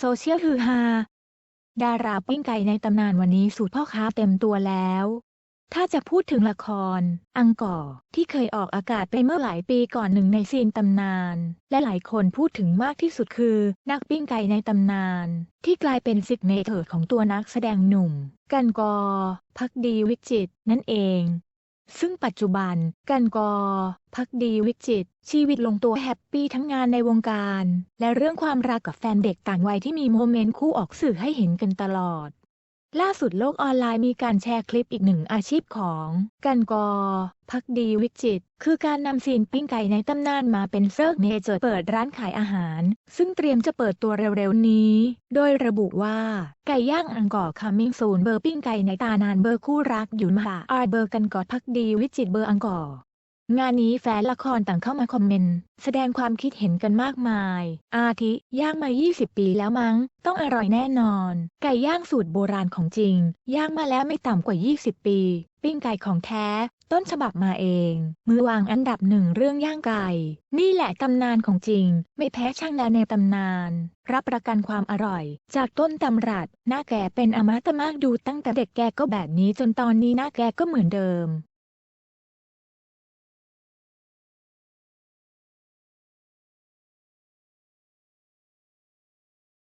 โซเชียลฮือฮา ดาราปิ้งไก่ในตำนานวันนี้สูตรพ่อค้าเต็มตัวแล้ว ถ้าจะพูดถึงละคร อังกอร์ที่เคยออกอากาศไปเมื่อหลายปีก่อนหนึ่งในซีนตำนาน และหลายคนพูดถึงมากที่สุดคือ นักปิ้งไก่ในตำนาน ที่กลายเป็นซิกเนเจอร์ของตัวนักแสดงหนุ่ม กันกอ พักดีวิจิตนั่นเอง ซึ่งปัจจุบันกันกอพักดีวิจิต ชีวิตลงตัวแฮปปี้ทั้งงานในวงการ และเรื่องความรักกับแฟนเด็กต่างวัยที่มีโมเมนต์คู่ออกสื่อให้เห็นกันตลอด ล่าสุดโลกออนไลน์มีการแชร์คลิปอีกหนึ่งอาชีพของกันกอพักดีวิจิต คือการนำซีนปิ้งไก่ในตำนานมาเป็นเซิร์กเนเจอร์เปิดร้านขายอาหาร ซึ่งเตรียมจะเปิดตัวเร็วๆนี้ โดยระบุว่า ไก่ย่างอังกอร์คัมมิ่งซูนเบอร์ปิ้งไก่ในตานานเบอร์คู่รักหยุนมาอาร์เบอร์กันกอดพักดีวิจิตเบอร์อังกอร์ งานนี้แฟนละครต่างเข้ามาคอมเมนต์ แสดงความคิดเห็นกันมากมาย อาทิย่างมา 20 ปีแล้วมั้ง ต้องอร่อยแน่นอน ไก่ย่างสูตรโบราณของจริง ย่างมาแล้วไม่ต่ำกว่า 20 ปี ปิ้งไก่ของแท้ ต้นฉบับมาเอง มือวางอันดับหนึ่งเรื่องย่างไก่ นี่แหละตำนานของจริง ไม่แพ้ช่างแล้วในตำนาน รับประกันความอร่อย จากต้นตำรับหน้าแกเป็นอมตะมากดูตั้งแต่เด็กแกก็แบบนี้จนตอนนี้หน้าแกก็เหมือนเดิม